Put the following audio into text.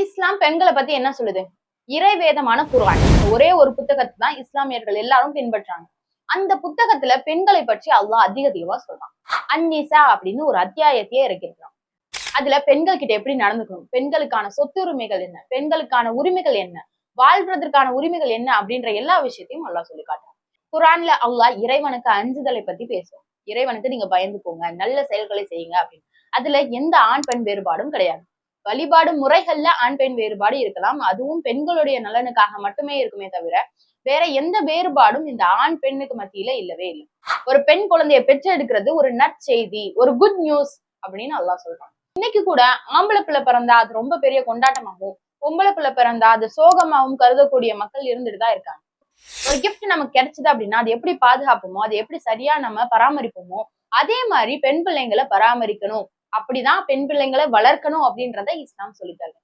இஸ்லாம் பெண்களை பத்தி என்ன சொல்லுது? இறைவேதமான குரான் ஒரே ஒரு புத்தகத்தை தான் இஸ்லாமியர்கள் எல்லாரும் பின்பற்றாங்க. அந்த புத்தகத்துல பெண்களை பற்றி அல்லாஹ் அதிக அதிகமா சொல்றான். அந்நிசா அப்படின்னு ஒரு அத்தியாயத்தையே இறக்கிருக்கிறான் அதுல பெண்கள் கிட்ட எப்படி நடந்துக்கணும்? பெண்களுக்கான சொத்துரிமைகள் என்ன? பெண்களுக்கான உரிமைகள் என்ன? வாழ்றதற்கான உரிமைகள் என்ன? அப்படின்ற எல்லா விஷயத்தையும் அல்லாஹ் சொல்லி காட்டுறான். குரான்ல அல்லாஹ் இறைவனுக்கு அஞ்சுதலை பத்தி பேசுவோம் இறைவனுக்கு நீங்க பயந்துக்கோங்க நல்ல செயல்களை செய்யுங்க அப்படின்னு. அதுல எந்த ஆண் பெண் வேறுபாடும் கிடையாது. வழிபாடு முறைகள்ல ஆண் பெண் வேறுபாடு இருக்கலாம். அதுவும் பெண்களுடைய நலனுக்காக மட்டுமே இருக்குமே தவிர வேற எந்த வேறுபாடும் இந்த ஆண் பெண்ணுக்கு மத்தியில இல்லவே இல்லை. ஒரு பெண் குழந்தைய பெற்றெடுக்கிறது ஒரு நற்செய்தி ஒரு குட் நியூஸ் அப்படின்னு அல்லாஹ் சொல்றான். இன்னைக்கு கூட ஆம்பளை பிள்ளை பிறந்தா அது ரொம்ப பெரிய கொண்டாட்டமாகவும் பொம்பளை பிள்ளை பிறந்தா அது சோகமாகவும் கருதக்கூடிய மக்கள் இருந்துட்டு தான் இருக்காங்க. ஒரு கிஃப்ட் நமக்கு கிடைச்சது அப்படின்னா அது எப்படி பாதுகாப்போமோ அதை எப்படி சரியா நம்ம பராமரிப்போமோ அதே மாதிரி பெண் பிள்ளைங்களை பராமரிக்கணும். அப்படிதான் பெண் பிள்ளைங்களை வளர்க்கணும் அப்படின்றத இஸ்லாம் சொல்லித்தருது.